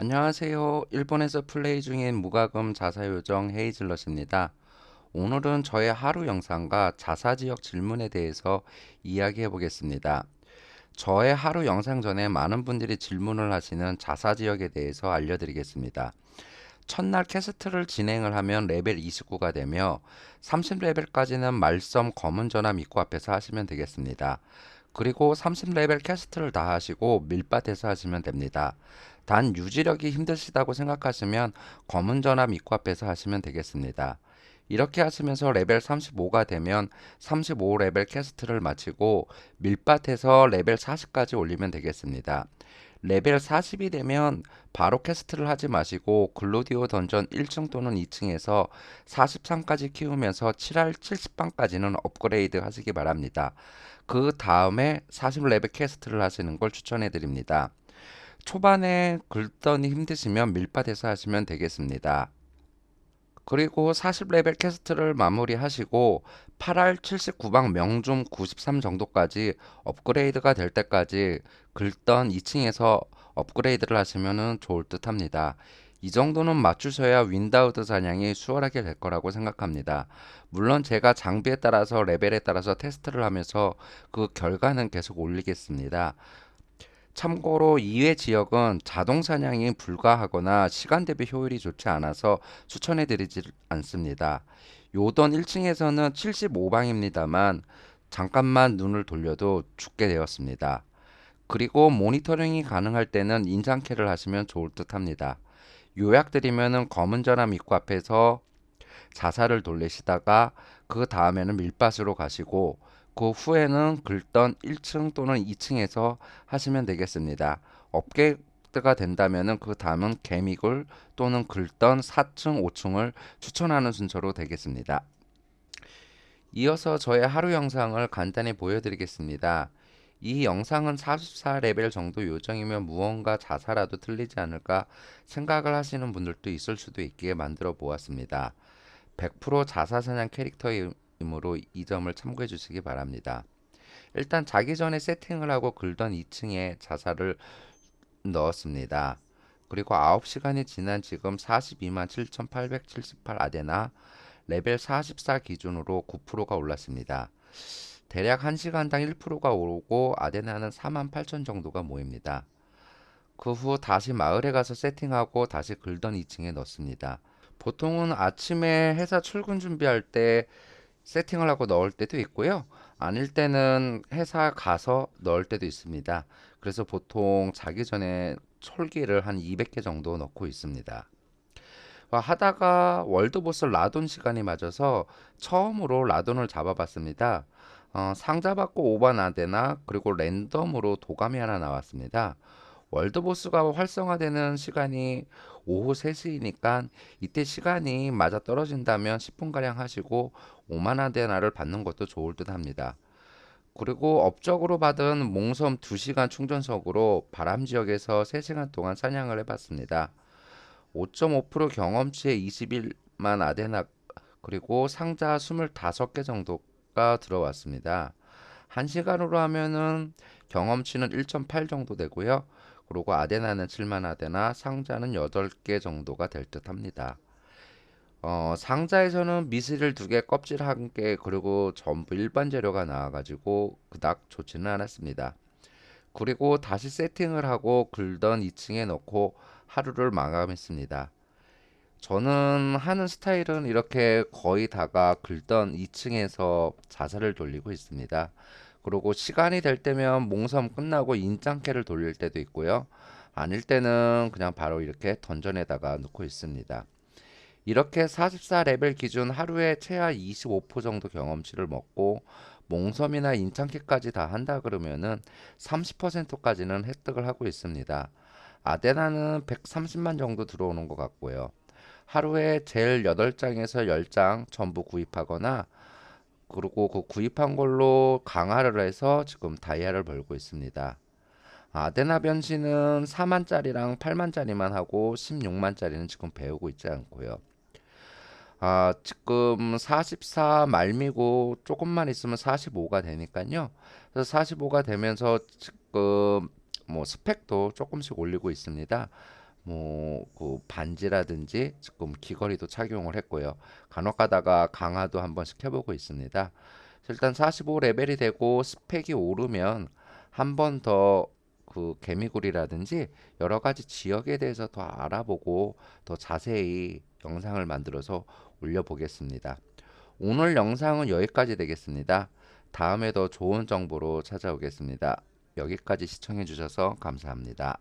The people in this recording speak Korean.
안녕하세요. 일본에서 플레이 중인 무과금 자사요정 헤이즐넛입니다. 오늘은 저의 하루 영상과 자사지역 질문에 대해서 이야기해 보겠습니다. 저의 하루 영상 전에 많은 분들이 질문을 하시는 자사지역에 대해서 알려드리겠습니다. 첫날 캐스트를 진행을 하면 레벨 29가 되며 30레벨까지는 말섬 검은 전함 입구 앞에서 하시면 되겠습니다. 그리고 30레벨 캐스트를 다 하시고 밀밭에서 하시면 됩니다. 단 유지력이 힘드시다고 생각하시면 검은 전함 입구 앞에서 하시면 되겠습니다. 이렇게 하시면서 레벨 35가 되면 35레벨 캐스트를 마치고 밀밭에서 레벨 40까지 올리면 되겠습니다. 레벨 40이 되면 바로 캐스트를 하지 마시고 글로디오 던전 1층 또는 2층에서 43까지 키우면서 7할 70방까지는 업그레이드 하시기 바랍니다. 그 다음에 40레벨 캐스트를 하시는 걸 추천해 드립니다. 초반에 긁더니 힘드시면 밀밭에서 하시면 되겠습니다. 그리고 40레벨 캐스트를 마무리하시고 8할 79방 명중 93 정도까지 업그레이드가 될 때까지 긁던 2층에서 업그레이드를 하시면 좋을 듯 합니다. 이 정도는 맞추셔야 윈다우드 사냥이 수월하게 될 거라고 생각합니다. 물론 제가 장비에 따라서 레벨에 따라서 테스트를 하면서 그 결과는 계속 올리겠습니다. 참고로 2회 지역은 자동 사냥이 불가하거나 시간 대비 효율이 좋지 않아서 추천해 드리지 않습니다. 요던 1층에서는 75방입니다만 잠깐만 눈을 돌려도 죽게 되었습니다. 그리고 모니터링이 가능할 때는 인장캐를 하시면 좋을 듯 합니다. 요약드리면은 검은 전함 입구 앞에서 자살을 돌리시다가 그 다음에는 밀밭으로 가시고 그 후에는 긁던 1층 또는 2층에서 하시면 되겠습니다. 업계 가 된다면은 그 다음은 개미굴 또는 긁던 4층, 5층을 추천하는 순서로 되겠습니다. 이어서 저의 하루 영상을 간단히 보여드리겠습니다. 이 영상은 44레벨 정도 요정이면 무언가 자사라도 틀리지 않을까 생각을 하시는 분들도 있을 수도 있기에 만들어 보았습니다. 100% 자사 사냥 캐릭터이므로 이 점을 참고해 주시기 바랍니다. 일단 자기 전에 세팅을 하고 긁던 2층에 자사를 넣었습니다. 그리고 9시간이 지난 지금 42만 7878 아데나 레벨 44 기준으로 9%가 올랐습니다. 대략 1시간당 1%가 오르고 아데나는 4만 8천 정도가 모입니다. 그 후 다시 마을에 가서 세팅하고 다시 긁던 2층에 넣습니다. 보통은 아침에 회사 출근 준비할 때 세팅을 하고 넣을 때도 있고요. 아닐 때는 회사 가서 넣을 때도 있습니다. 그래서 보통 자기 전에 솔기를 한 200개 정도 넣고 있습니다. 어, 하다가 월드보스 라돈 시간이 맞아서 처음으로 라돈을 잡아봤습니다. 어, 상자 받고 오바나데나 그리고 랜덤으로 도감이 하나 나왔습니다. 월드보스가 활성화되는 시간이 오후 3시니까 이때 시간이 맞아 떨어진다면 10분가량 하시고 5만화데나를 받는 것도 좋을 듯 합니다. 그리고 업적으로 받은 몽섬 2시간 충전석으로 바람 지역에서 3시간 동안 사냥을 해봤습니다. 5.5% 경험치에 21만 아데나 그리고 상자 25개 정도가 들어왔습니다. 1시간으로 하면은 경험치는 1.8 정도 되고요. 그리고 아데나는 7만 아데나, 상자는 8개 정도가 될 듯 합니다. 어, 상자에서는 미스릴 두 개, 껍질 한 개, 그리고 전부 일반 재료가 나와가지고 그닥 좋지는 않았습니다. 그리고 다시 세팅을 하고 글던 2층에 넣고 하루를 마감했습니다. 저는 하는 스타일은 이렇게 거의 다가 글던 2층에서 자살을 돌리고 있습니다. 그리고 시간이 될 때면 몽섬 끝나고 인장캐를 돌릴 때도 있고요. 아닐 때는 그냥 바로 이렇게 던전에다가 넣고 있습니다. 이렇게 44레벨 기준 하루에 최하 25% 정도 경험치를 먹고 몽섬이나 인창캐까지 다 한다 그러면은 30%까지는 획득을 하고 있습니다. 아데나는 130만 정도 들어오는 것 같고요. 하루에 젤 8장에서 10장 전부 구입하거나 그리고 그 구입한 걸로 강화를 해서 지금 다이아를 벌고 있습니다. 아데나 변신은 4만짜리랑 8만짜리만 하고 16만짜리는 지금 배우고 있지 않고요. 아, 지금 44 말미고 조금만 있으면 45가 되니까요. 그래서 45가 되면서 지금 뭐 스펙도 조금씩 올리고 있습니다. 뭐 그 반지라든지 조금 귀걸이도 착용을 했고요. 간혹 가다가 강화도 한번 시켜보고 있습니다. 일단 45 레벨이 되고 스펙이 오르면 한 번 더 그 개미굴이라든지 여러 가지 지역에 대해서 더 알아보고 더 자세히 영상을 만들어서 올려보겠습니다. 오늘 영상은 여기까지 되겠습니다. 다음에 더 좋은 정보로 찾아오겠습니다. 여기까지 시청해 주셔서 감사합니다.